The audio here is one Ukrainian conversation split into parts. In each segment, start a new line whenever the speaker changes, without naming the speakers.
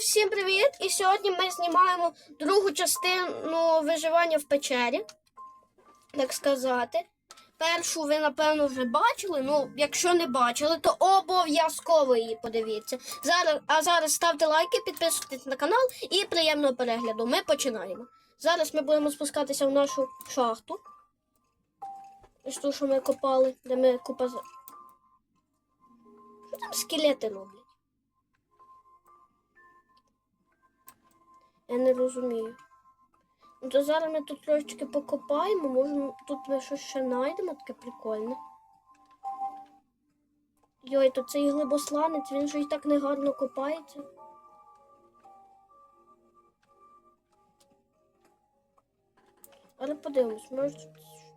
всім привіт! І сьогодні ми знімаємо другу частину виживання в печері, так сказати. Першу ви, напевно, вже бачили. Ну, якщо не бачили, то обов'язково її подивіться. Зараз, а зараз ставте лайки, підписуйтесь на канал і приємного перегляду. Ми починаємо. Зараз ми будемо спускатися в нашу шахту. Ось ту, що ми копали, де ми купа. Що там скелети роблять? Я не розумію. Ну, то зараз ми тут трошечки покопаємо, може тут ми щось ще знайдемо таке прикольне. Йой, то цей глибосланець, він же і так негарно копається. Але подивимось, може тут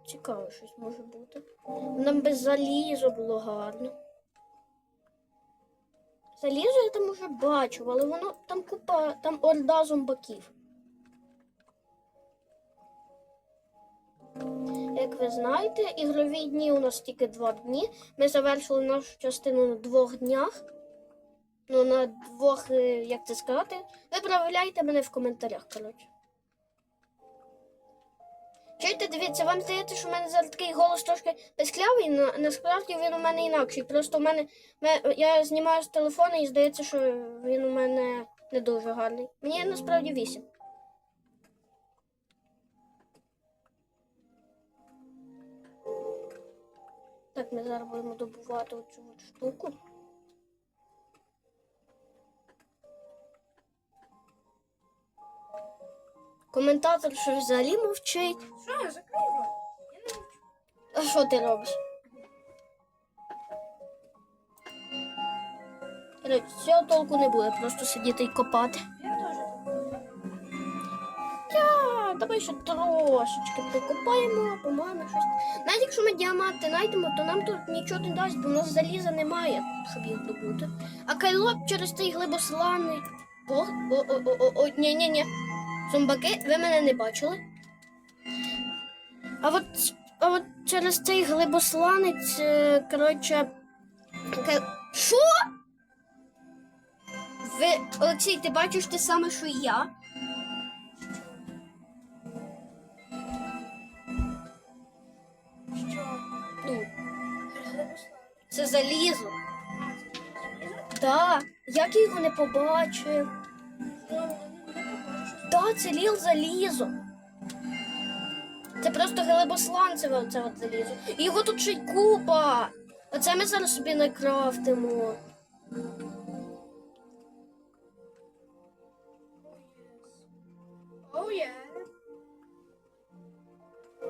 цікаве щось може бути. Нам без заліза було гарно. Залізо я там уже бачу, але воно там купа, там орда зомбаків. Як ви знаєте, ігрові дні у нас тільки два дні. Ми завершили нашу частину на двох днях. Ну, на двох, е, як це сказати, виправляйте мене в коментарях, коротше. Чуєте, дивіться, вам здається, що в мене зараз такий голос трошки писклявий, на, насправді він у мене інакший. Просто у мене, я знімаю з телефона і здається, що він у мене не дуже гарний. Мені насправді вісім. Так, ми зараз будемо добувати оцю штуку. Коментатор що взагалі мовчить.
Що, закрий мовчу.
А що ти робиш? Цього толку не буде, просто сидіти і копати.
Я теж.
Я, давай ще трошечки покопаємо, по-моєму, щось. Навіть якщо ми діаманти знайдемо, то нам тут нічого не дасть, бо в нас заліза немає, щоб їх добути. А кайло через цей глибосланий. О, о, о, Зомбаки, ви мене не бачили. А от, а от через цей глибосланець, е, коротше. Що? Ви, Олексій, ти бачиш те саме, що і я?
Що?
Ну, це залізо.
А, це залізо?
Так, як я його не побачив. Так, це ліл залізо. Це просто глибосланцеве оце от залізо. І його тут ще й купа. Оце ми зараз собі накрафтимо.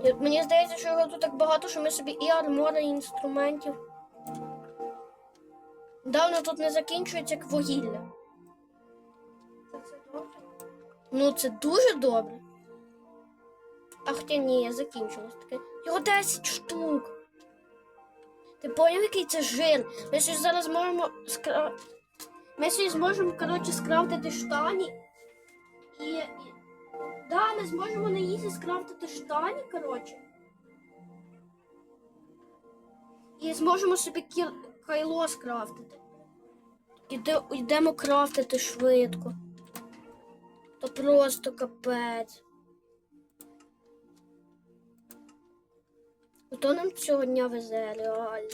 І от мені здається, що його тут так багато, що ми собі і армора, і інструментів. Давно тут не закінчується як вугілля. Ну, це дуже добре. А хоча ні, закінчилось таке. Його 10 штук. Ти поняв, який це жир? Ми ще зараз зможемо скра... Ми ще зможемо, коротше, скрафтити штані. І, і... Да, ми зможемо на їзі скрафтити штані, коротше. І зможемо собі кір... кайло скрафтити. Іде... Йдемо крафтити швидко. То просто капець. Ото нам цього дня везе, реально.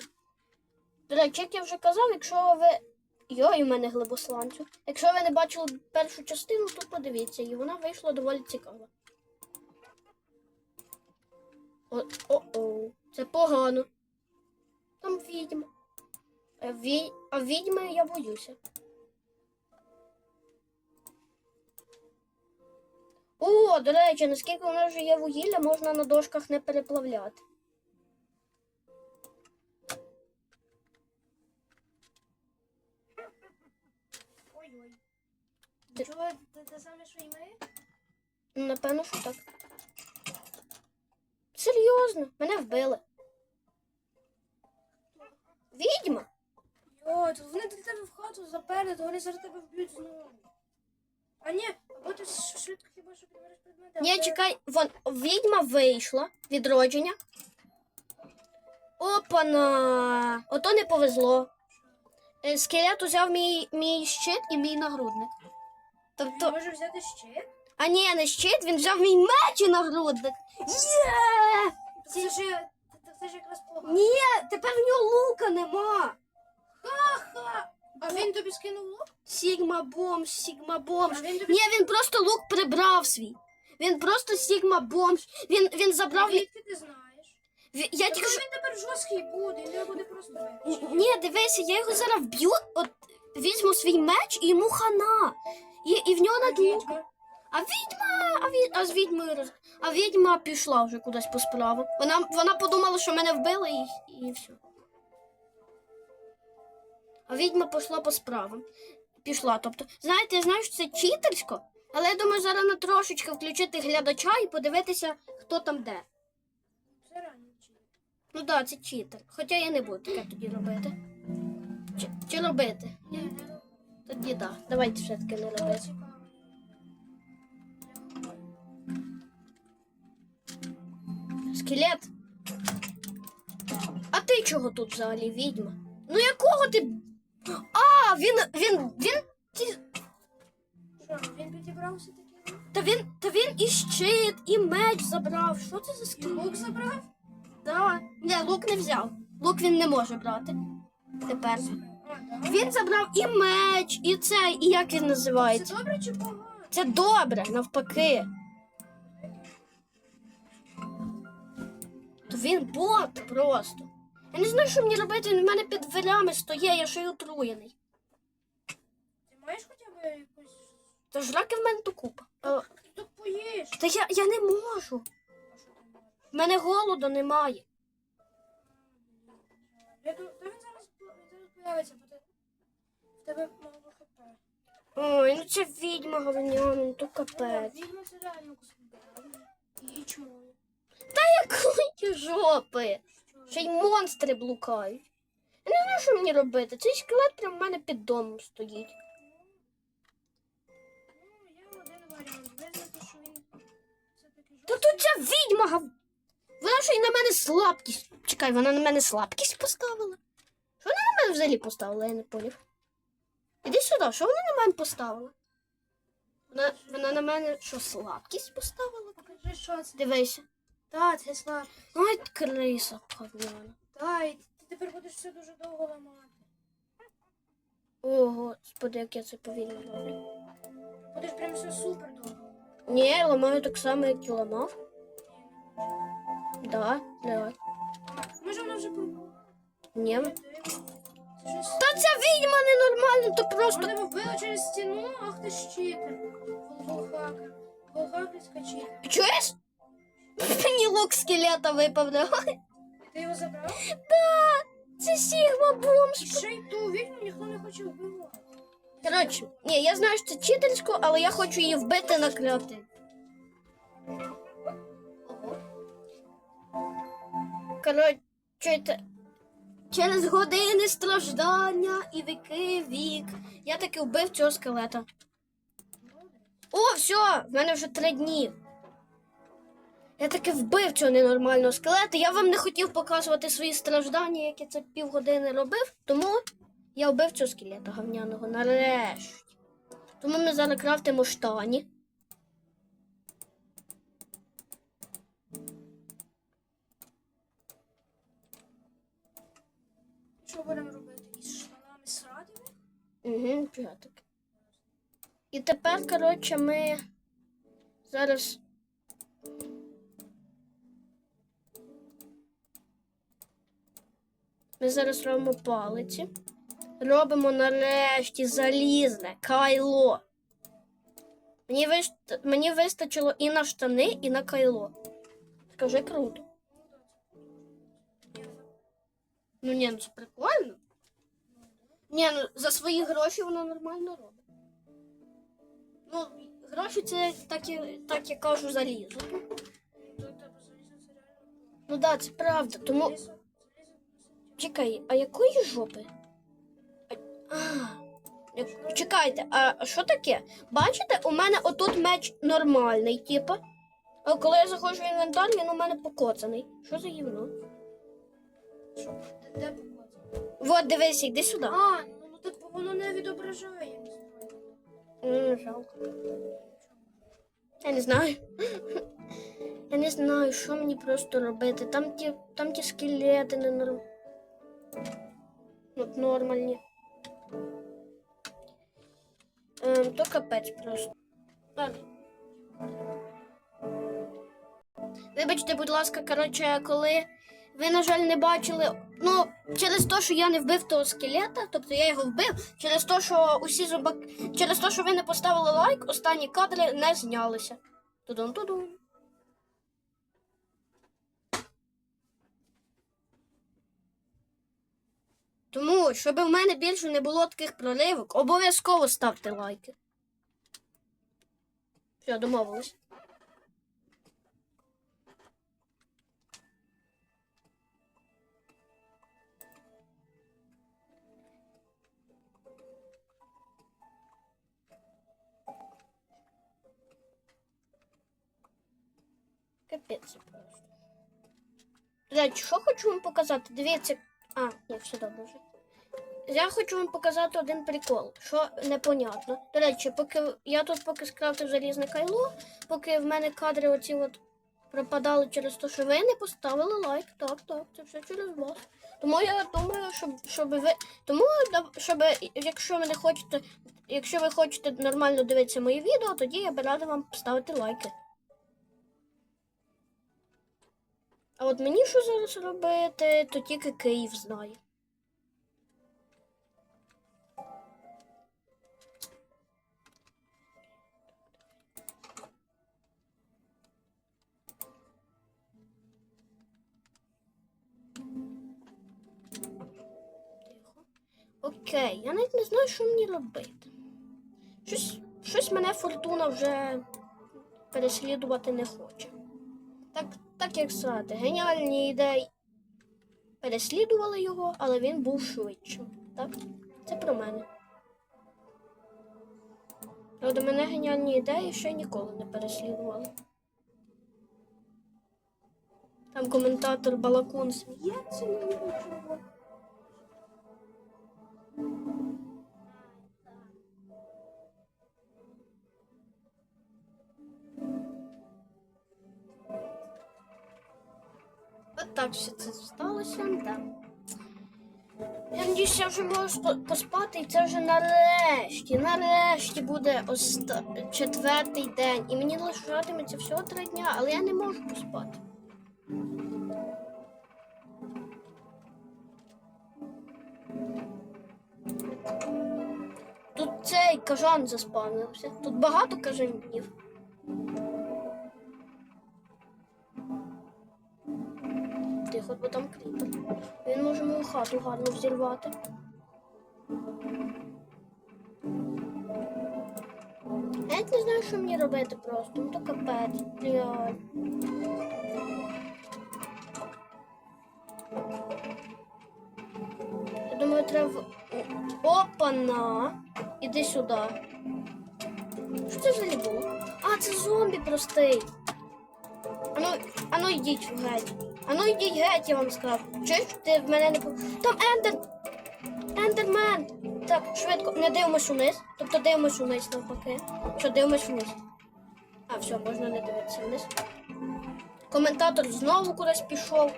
До речі, як я вже казав, якщо ви. Йой, у мене глибосланцю. Якщо ви не бачили першу частину, то подивіться її. Вона вийшла доволі цікава. О, о це погано. Там відьма. А, ві... а відьми я боюся. О, до речі, наскільки у нас вже є вугілля, можна на дошках не переплавляти.
Ой-ой. Чого, ти те саме, що і ми?
Ну, Напевно, що так. Серйозно, мене вбили. Відьма?
Йо, тут вони до тебе в хату заперед, вони зараз тебе вб'ють знову. А ні, або ти
Ні, чекай, вон, відьма вийшла відродження. Опана! Ото не повезло. Е, Скелет узяв мій, мій щит і мій нагрудник. Тобто,
Він може взяти щит?
а ні, не щит, він взяв мій меч і нагрудник. Є!
Це ж це ж якраз погано.
Ні, тепер в нього лука нема.
Ха! А він тобі скинув лук?
Сігма бомж, Сігма бомж. Ні, він просто лук прибрав свій. Він просто Сігма бомж. Він, він забрав.
Звідки ти знаєш?
Ві- Я тільки що.
він тепер жорсткий буде, він тебе буде просто бити.
Н- Ні, дивися, я його зараз вб'ю, от візьму свій меч і йому хана. І, і в нього над лук.
Відьма.
А відьма, а, від, а з відьмою роз... А відьма пішла вже кудись по справу. Вона, вона подумала, що мене вбили і, і все. А відьма пішла по справам. Пішла. Тобто, знаєте, я знаю, що це читерсько, але я думаю, зараз на трошечки включити глядача і подивитися, хто там де.
Це чит.
Ну так, да, це читер. Хоча я не буду таке тоді робити. Чи, чи робити?
Ні, не.
Тоді так. Да. Давайте все-таки не робити. Скелет. А ти чого тут взагалі, відьма? Ну якого ти. А, він. він. він.
Що, він підібрався такий?
Та він. Та він і щит, і меч забрав. Що це за
І
скелет?
лук забрав?
Да. Ні, лук не взяв. Лук він не може брати. Тепер.
А, так.
Він забрав і меч, і цей, і як він називається.
Це добре чи погано?
Це добре, навпаки. То він бот просто. Я не знаю, що мені робити, він в мене під дверями стоїть, я ще й отруєний.
Ти маєш хоча б якусь...
Та ж раки в мене то купа. Е,
Ти поїш.
Та я, я не можу. В мене голоду немає.
Я думаю, та він зараз, він зараз появиться, бо ти... В тебе мало хп.
Ой, ну це відьма говняна, ну то капець.
Відьма це реально космодерна. І чмою.
Якої жопи. Ще й монстри блукають. Я не знаю, що мені робити. Цей скелет прямо в мене під домом стоїть. Та тут ця відьма гав... Вона ще й на мене слабкість. Чекай, вона на мене слабкість поставила. Що вона на мене взагалі поставила, я не поняв. Іди сюди, що вона на мене поставила? Вона, вона на мене що, слабкість поставила?
Покажи, що це.
Дивися.
Так, це слаб.
Ой, криса говняна.
Так, і ти тепер будеш все дуже довго ламати.
О, господи, як я це повільно роблю.
Будеш прям все супер довго.
Ні, я ламаю так само, як і ламав. Да, давай.
Може вона вже пробувала?
Ні. Та ця відьма ненормальна, то просто.
Вона вбила через стіну, ах ти ж читер. Волхакер. Волхакерська читер.
Чуєш? Мені лук скелета випав. да.
Ти його забрав?
Це Сігма бомж.
Ще й ту відьму ніхто не хоче вбивати.
Коротше, ні, я знаю, що це читерсько, але я хочу її вбити на креатив. Коротше, через години страждання і віки вік. Я таки вбив цього скелета. О, все, в мене вже три дні. Я таки вбив цього ненормального скелета. Я вам не хотів показувати свої страждання, як я це півгодини робив, тому я вбив цього скелета говняного нарешті. Тому ми зараз крафтимо штані.
Що будемо робити? Із штанами срадами?
Угу, п'яток. І тепер, коротше, ми зараз. Ми зараз робимо палиці. Робимо нарешті залізне кайло. Мені, вист... Мені вистачило і на штани, і на кайло. Скажи круто. Ну ні, ну це прикольно. Ні, ну за свої гроші вона нормально робить. Ну, гроші це так, я- так я кажу залізо. Ну так, да, це правда. Тому. Чекай, а якої жопи? Чекайте, а що таке? Бачите, у мене отут меч нормальний, типа. А коли я заходжу в інвентар, він у мене покоцаний. Що за гівно?
Що? Де, де показує?
Вот, дивись, йди сюди.
А, ну, ну тут воно не відображає, знаю.
жалко. Я не знаю. Я не знаю, що мені просто робити. Там ті, там ті скелети не норм... От нормальні. Ем, то капець просто. Ладно. Вибачте, будь ласка, коротше, коли ви, на жаль, не бачили. Ну, через те, що я не вбив того скелета, тобто я його вбив, через те, що усі зубак... через те, що ви не поставили лайк, останні кадри не знялися. Тудун Тому, щоб в мене більше не було таких проривок, обов'язково ставте лайки. Все, домовились. Капець просто. Речі, що хочу вам показати? Дивіться. А, ні, все добре. Я хочу вам показати один прикол, що непонятно. До речі, поки я тут поки скрафтив залізне кайло, поки в мене кадри оці от пропадали через те, що ви не поставили лайк. Так, так, це все через вас. Тому я думаю, щоб, щоб ви. Тому щоб, якщо ви не хочете, якщо ви хочете нормально дивитися мої відео, тоді я би рада вам поставити лайки. А от мені що зараз робити, то тільки Київ знає. Окей, я навіть не знаю, що мені робити. Щось, щось мене фортуна вже переслідувати не хоче. Так, як сказати, геніальні ідеї переслідували його, але він був швидшим. Так? Це про мене. Правда, мене геніальні ідеї ще ніколи не переслідували. Там коментатор Балакун сміється на нього так все це сталося, так. Я надіюсь, я вже можу поспати, і це вже нарешті, нарешті буде оста... четвертий день. І мені лишатиметься всього три дня, але я не можу поспати. Тут цей кажан заспавнився. Тут багато кажанів. Тихо, бо там кріпер. Він може мою хату гарно взірвати. Я не знаю, що мені робити просто. Ну то капець. Реально. Я думаю, треба. Опа-на! Іди сюди. Що це взагалі було? А, це зомбі простий. Ану, ану йдіть геть. Ану йдіть геть, я вам сказав. Чуєш, ти в мене не. Там ендер. Ендермен. Так, швидко, не дивимось униз. Тобто дивимось униз навпаки. Що дивимось вниз. А, все, можна не дивитися вниз. Коментатор знову кудись пішов.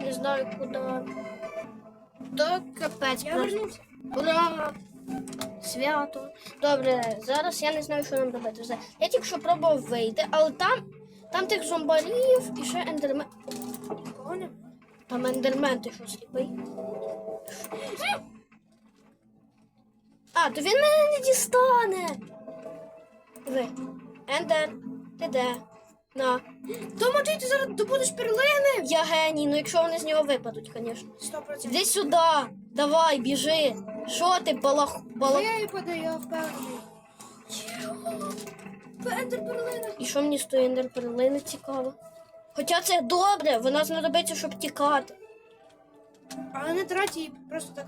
Не знаю куди. То капець.
Я вернувся.
Ура! Свято. Добре, зараз я не знаю, що нам робити. Все. Я тільки що пробував вийти, але там, там тих зомбарів і ще ендермен. Там ендермен, ти що сліпий? А, то він мене не дістане. Ви. Ендер, ти де? На.
Тома, ти ти зараз добудеш перлини?
Я геній, ну якщо вони з нього випадуть, звісно.
Сто процентів.
Іди сюди. Давай, біжи. Що ти, балах... балах...
Я падаю, я впевнений. Ендер перлина.
І що мені з тої ендерперлини цікаво? Хоча це добре, вона знадобиться, щоб тікати.
Але не трать її просто так.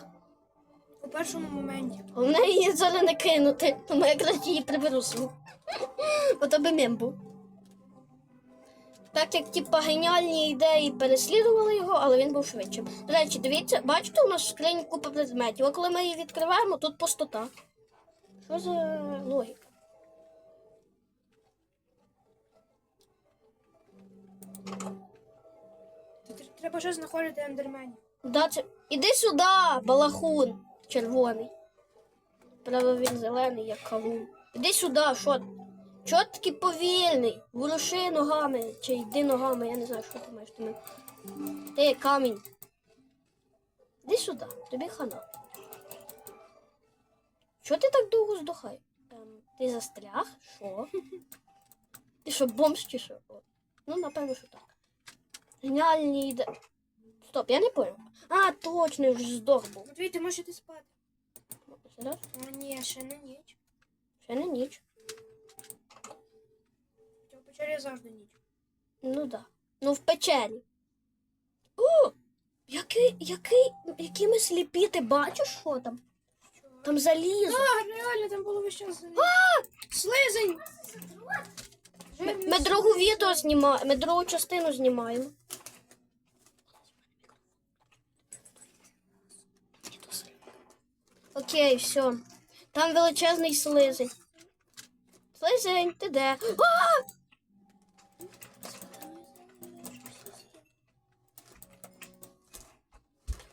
У першому моменті.
Головне її зараз не кинути, тому я краще її приберу собі. Ото би мем був. Так як типа геніальні ідеї переслідували його, але він був швидшим. До речі, дивіться, бачите, у нас в скрині купа предметів, а коли ми її відкриваємо, тут пустота. Що за логіка?
Почав знаходити ендерменів.
Да, це... Іди сюди, балахун червоний. Правда, він зелений, як кавун. Іди сюди, що? Чого ти такий повільний? Воруши ногами, чи йди ногами, я не знаю, що ти маєш ти мене. Ти камінь. Іди сюди, тобі хана. Чого ти так довго здохаєш? Ем, ти застряг? Що? Ти що, бомж чи що? Ну, напевно, що так. Геніальні іде. Стоп, я не понял. А, точно, я вже здох був.
Матвій, ти можеш іти спати.
Серйозно?
А ні, ще не ніч.
Ще не ніч.
Хоча в печері завжди ніч.
Ну да. Ну в печері. О! Який, який, які ми сліпі, ти бачиш, що там? Там залізо.
Так, реально, там було весь час. Слизень!
Ми, ми другу відео знімаємо, ми другу частину знімаємо. Окей, все. Там величезний слизень. Слизень, ти де? А!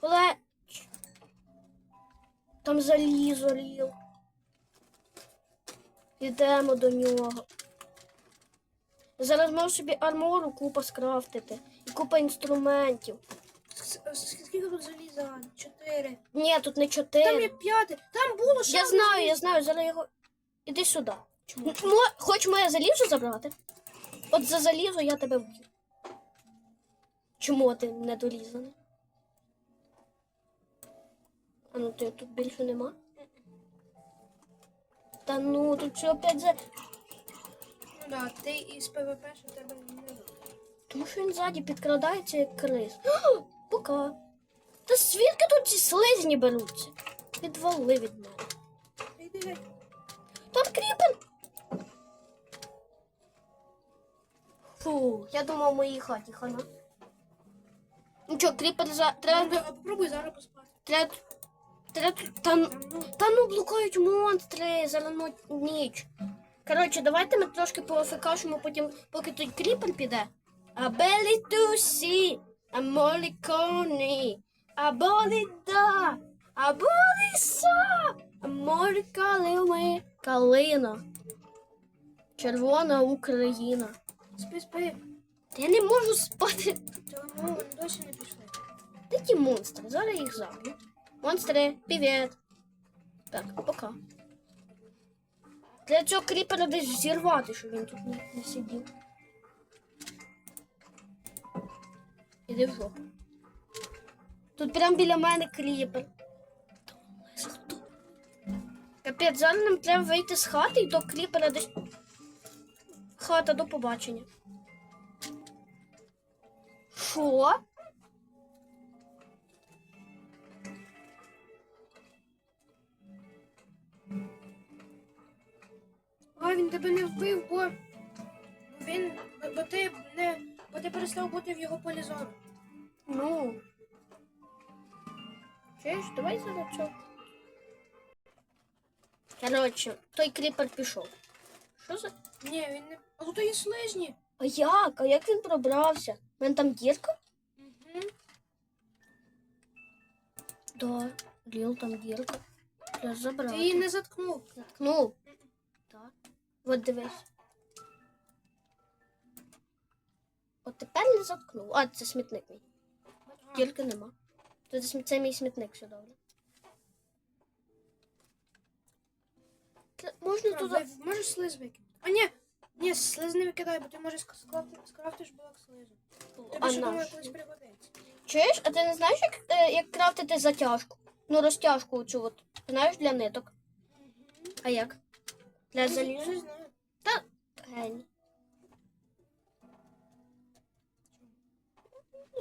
Але... Там залізо рів. Йдемо до нього. Зараз можу собі армору купа скрафтити. І купа інструментів.
Скільки тут заліза? Чотири.
Ні, тут не чотири.
Там є п'яте. Там було ще.
Я
одне
знаю, я
залізо.
знаю, зараз його. Іди сюди.
Чому?
Мо... Хоч моє залізо забрати? От за залізо я тебе вб'ю. Чому ти недолізаний? А ну ти тут більше нема? Та ну, тут все опять за.
Ну да, ти із ПВП, що тебе не буде.
Тому що він ззаді підкрадається як крис. О, Пока. Та звідки тут ці слизні беруться? Відвали від мене.
Йди геть.
Тут кріпен. Фу, я думав в моїй хаті хана. Ну що, кріпер за. Треба.
А попробуй зараз поспати.
Треба. Треба. Та, ну-
Там, ну,
та ну блукають монстри, ну, ніч. Коротше, давайте ми трошки пофікашимо потім, поки той кріпер піде. А белі тусі, а молі коні, а болі да, а болі са, а молі калими, калина. Червона Україна.
спи, спи.
Та Я не можу спати.
Вони досі не пішли.
Ті монстри? Зараз їх заб'ю. Монстри, привіт. Так, пока. Для цього кріпера десь взірвати, щоб він тут не, не сидів. Іди в жопу. Тут прям біля мене кріпер. Капець, зараз нам треба вийти з хати і до кріпера десь. Хата до побачення. Що?
Тебе не вбив, бо він. Бо, ти не. Бо ти перестав бути в його полі зору.
Ну. Чуєш, давай що. Коротше, той кріпер пішов. Що за.
Ні, він не. А тут є слизні.
А як? А як він пробрався? У мене там дірка?
Угу.
Да. Ліл там дірка. Я забрав.
Ти її не заткнув.
Заткнув. От дивись. От тепер не заткнув. А, це смітник мій. Дірки нема. См- це мій смітник, все добре. Можна
А,
туди.
Можеш слиз викинути. А ні, ні, слиз не викидай, бо ти можеш скрафти- скрафтиш блок слизу. Тобі ще думаю, колись пригодиться.
Чуєш, а ти не знаєш, як, е, як крафтити затяжку? Ну, розтяжку оцю от. Знаєш, для ниток. А як? Для
Не
заліза?
знаю.
Гені.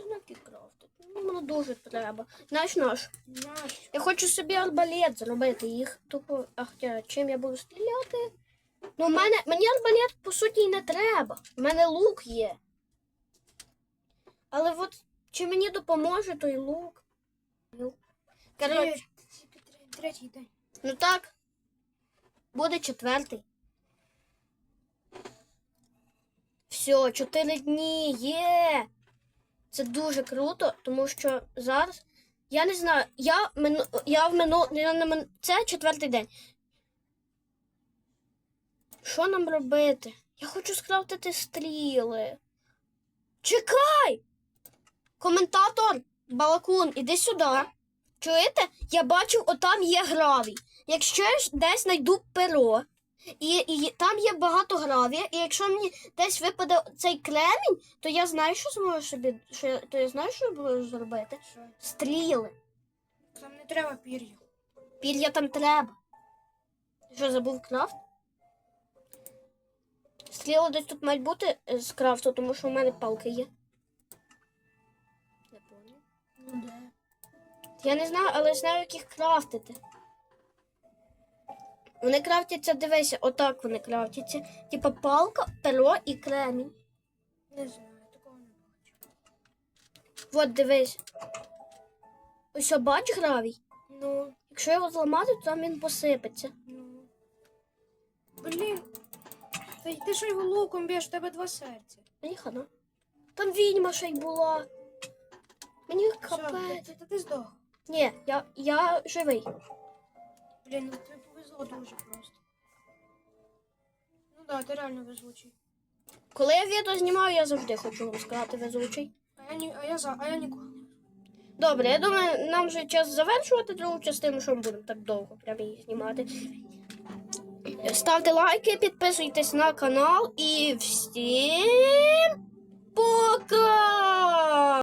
Знаю, крафтити. Мені дуже треба. Знаєш наш?
Наш.
Я хочу собі арбалет зробити їх. Тупо, а хоча чим я буду стріляти? Ну, мене, мені арбалет, по суті, і не треба. У мене лук є. Але от чи мені допоможе той лук? Ну, Коротше,
Третій день.
ну так. Буде четвертий. Все, чотири дні є. Це дуже круто, тому що зараз. Я не знаю, я, мину, я в мину, я на мину, це четвертий день. Що нам робити? Я хочу скрафтити стріли. Чекай! Коментатор Балакун, іди сюди. Чуєте? Я бачив, отам є гравій. Якщо я десь знайду перо, і, і там є багато гравія, і якщо мені десь випаде цей кремінь, то я знаю, що зможу собі. Що, то я знаю, що я буду зробити.
Що?
Стріли.
Там не треба пір'я.
Пір'я там треба. Ти Що забув крафт? Стріли десь тут мають бути е, з крафту, тому що у мене палки є. Не понял.
Ну де?
Я не знаю, але знаю, як їх крафтити. Вони крафтяться, дивися, отак вони крафтяться. Типа палка, перо і кремінь.
Не знаю, такого не бачу.
От дивись. Ось бач гравій.
Ну,
Якщо його зламати, то там він посипеться.
ну. Блін. Та й ти що його луком б'єш, у тебе два серця.
Мені хана. Там відьма ще й була. Мені капець.
та ти здох.
Ні, я, я живий.
Блін, ну тобі повезло дуже просто. Ну да, ти реально везучий.
Коли я відео знімаю, я завжди хочу вам сказати везучий.
А я, ні, а я, за, а я ніколи не.
Добре, я думаю, нам вже час завершувати другу частину, що ми будемо так довго прям її знімати. Ставте лайки, підписуйтесь на канал і всім пока!